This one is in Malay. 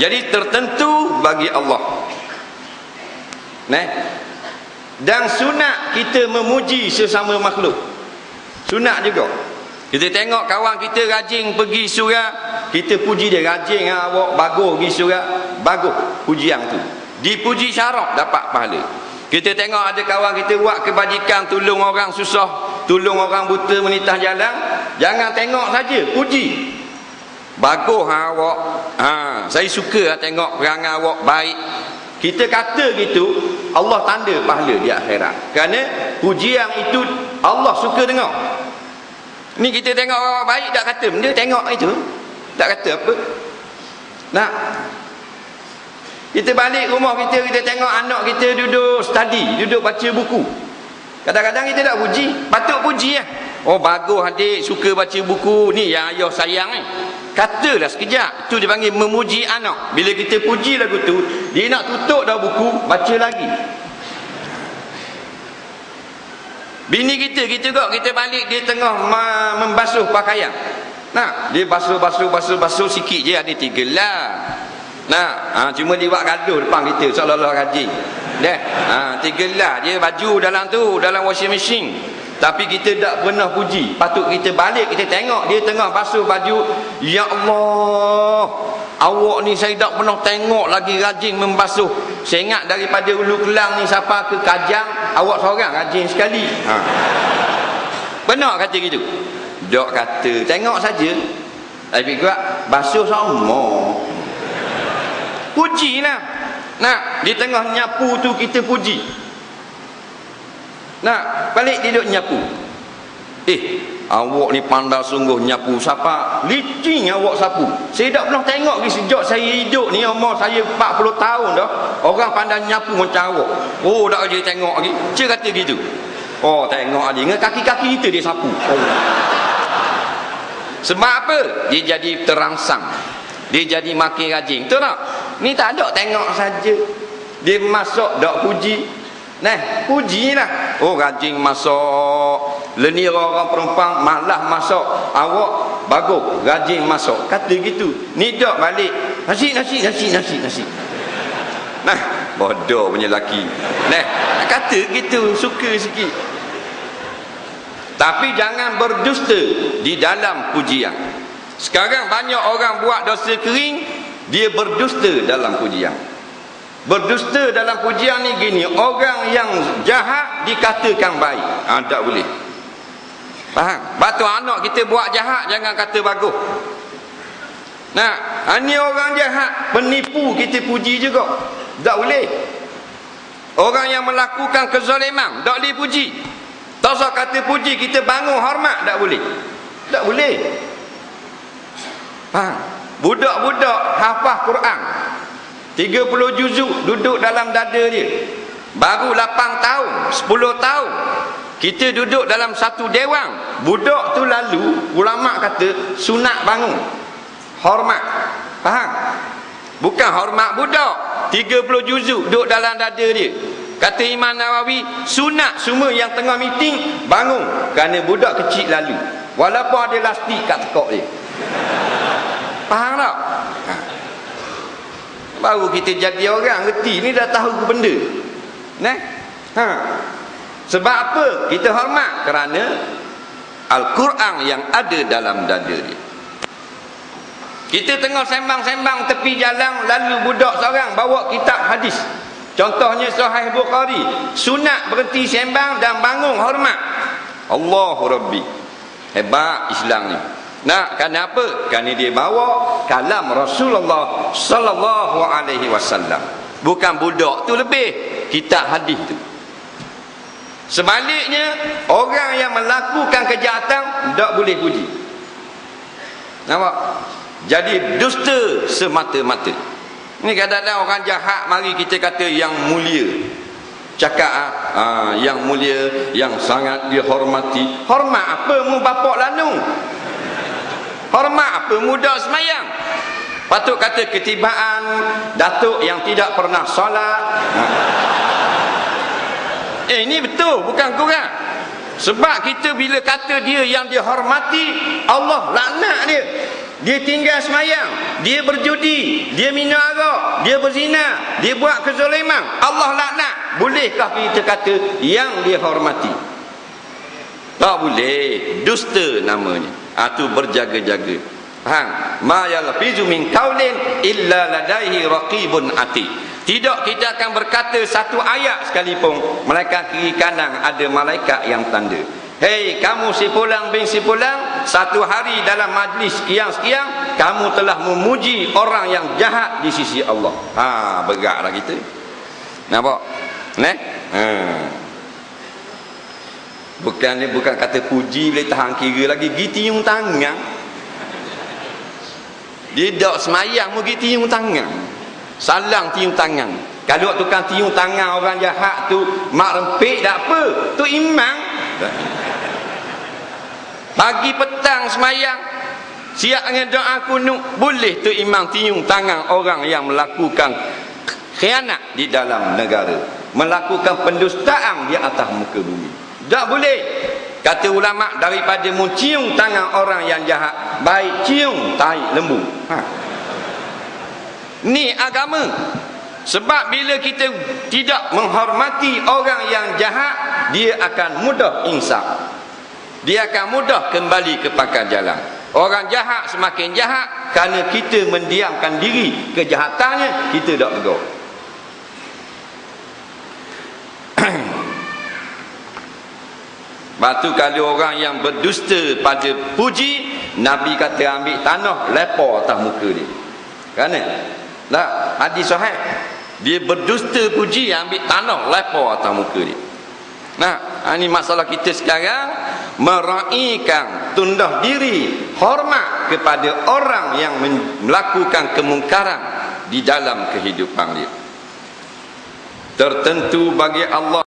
jadi tertentu bagi Allah. Nah, dan sunat kita memuji sesama makhluk. Sunat juga. Kita tengok kawan kita rajin pergi surah kita puji dia rajin ha, awak bagus pergi surah bagus pujian tu. Dipuji syarak dapat pahala. Kita tengok ada kawan kita buat kebajikan tolong orang susah tolong orang buta menitah jalan jangan tengok saja puji bagus ha, awak. Ha, saya suka ha, tengok perangai awak baik. Kita kata gitu Allah tanda pahala di akhirat. Kerana pujian itu Allah suka dengar. Ni kita tengok orang baik tak kata benda tengok itu. Tak kata apa. Nak? Kita balik rumah kita kita tengok anak kita duduk study duduk baca buku. Kadang-kadang kita tak puji. Patut puji ya. oh bagus adik suka baca buku. Ni yang ayah sayang ni eh. Katalah sekejap. Itu dipanggil memuji anak. Bila kita puji lagu tu, dia nak tutup dah buku, baca lagi. Bini kita, kita kok kita balik dia tengah membasuh pakaian. Nah, dia basuh basuh basuh basuh sikit je ada tiga lah. Nah, ha, cuma dia buat gaduh depan kita seolah-olah rajin. Deh, ha, lah je baju dalam tu, dalam washing machine. Tapi kita tak pernah puji. Patut kita balik, kita tengok dia tengah basuh baju. Ya Allah. Awak ni saya tak pernah tengok lagi rajin membasuh. Saya ingat daripada Ulu Kelang ni siapa ke Kajang, awak seorang rajin sekali. Ha. Benar kata gitu? Dok kata, tengok saja. Tapi juga basuh sama. Pujilah. Nah, di tengah nyapu tu kita puji. Nak balik duduk nyapu. Eh, awak ni pandai sungguh nyapu. Siapa? Licin awak sapu. Saya tak pernah tengok ni sejak saya hidup ni umur saya 40 tahun dah. Orang pandai nyapu macam awak. Oh, tak ada tengok lagi. Cik kata gitu. Oh, tengok aja. Dengan kaki-kaki kita dia sapu. Oh. Sebab apa? Dia jadi terangsang. Dia jadi makin rajin. Betul tak? Ni tak ada tengok saja. Dia masuk dak puji, Nah, pujilah. Oh, rajin masuk. Lenir orang perempuan malah masuk. Awak bagus, rajin masuk. Kata gitu. Ni tak balik. Nasi, nasi, nasi, nasi, nasi. Nah, bodoh punya laki. Nah, kata gitu, suka sikit. Tapi jangan berdusta di dalam pujian. Sekarang banyak orang buat dosa kering, dia berdusta dalam pujian. Berdusta dalam pujian ni gini Orang yang jahat dikatakan baik ha, Tak boleh Faham? Batu anak kita buat jahat Jangan kata bagus. Nah, ha, orang jahat Penipu kita puji juga. Tak boleh. Orang yang melakukan kezaliman Tak boleh puji. Tak usah kata puji Kita bangun hormat Tak boleh. Tak boleh. Faham? Budak-budak hafah Quran. 30 juzuk duduk dalam dada dia. Baru 8 tahun 10 tahun kita duduk dalam satu dewan budak tu lalu ulama kata sunat bangun. Hormat. Faham? Bukan hormat budak. 30 juzuk duduk dalam dada dia. Kata Imam Nawawi sunat semua yang tengah meeting bangun. Kerana budak kecil lalu. Walaupun ada lastik kat tekok dia. Faham tak? Ha. Baru kita jadi orang reti ni dah tahu benda. Nah? Ha sebab apa? Kita hormat kerana al-Quran yang ada dalam dada dia. Kita tengah sembang-sembang tepi jalan lalu budak seorang bawa kitab hadis. Contohnya sahih bukhari. Sunat berhenti sembang dan bangun hormat. Allahu rabbi. Hebat Islam ni. Nah, kenapa? Kerana dia bawa kalam Rasulullah sallallahu alaihi wasallam. Bukan budak tu lebih. Kitab hadis tu. Sebaliknya, orang yang melakukan kejahatan tak boleh puji. Nampak? Jadi dusta semata-mata. Ini kadang-kadang orang jahat mari kita kata yang mulia. Cakap ah, ah yang mulia, yang sangat dihormati. Hormat apa mu bapak lanung? Hormat apa muda semayang? Patut kata ketibaan datuk yang tidak pernah solat. Ha. Eh ini betul bukan kurang. Sebab kita bila kata dia yang dihormati Allah laknat dia. dia tinggal semayang, dia berjudi, dia minum arak, dia berzina, dia buat kezaliman. Allah laknat. Bolehkah kita kata yang dia hormati? Tak boleh. Dusta namanya. Itu ha, berjaga-jaga. Faham? Ma yalfizu min qaulin illa ladaihi raqibun ati. Tidak kita akan berkata satu ayat sekalipun, mereka kiri kanan ada malaikat yang tanda. Hei kamu si pulang bin si pulang Satu hari dalam majlis sekian-sekian Kamu telah memuji orang yang jahat di sisi Allah Ha bergeraklah kita Nampak? Ne? Ha. Bukan ni bukan kata puji boleh tahan kira lagi Gi tiung tangan Dia tak semayang mau gi tiung tangan Salang tiung tangan. Kalau tukang tiung tangan orang jahat tu Mak rempik tak apa. Tu imam Pagi petang semayang Siap dengan doa kunuk Boleh tu imam tiung tangan orang yang melakukan Khianat di dalam negara. Melakukan pendustaan di atas muka bumi. Tak boleh. Kata ulama daripada mencium tangan orang yang jahat Baik cium tai lembu. Ha. Ni agama. Sebab bila kita tidak menghormati orang yang jahat Dia akan mudah insaf. Dia akan mudah kembali ke pangkal jalan. Orang jahat semakin jahat kerana kita mendiamkan diri kejahatannya kita tak tegur Batu kalau orang yang berdusta pada puji Nabi kata ambil tanah lepar atas muka dia. Kerana Tak hadis sahih Dia berdusta puji ambil tanah lepar atas muka dia. Nah, ini masalah kita sekarang. Meraihkan tundah diri hormat kepada orang yang melakukan kemungkaran di dalam kehidupan dia. Tertentu bagi Allah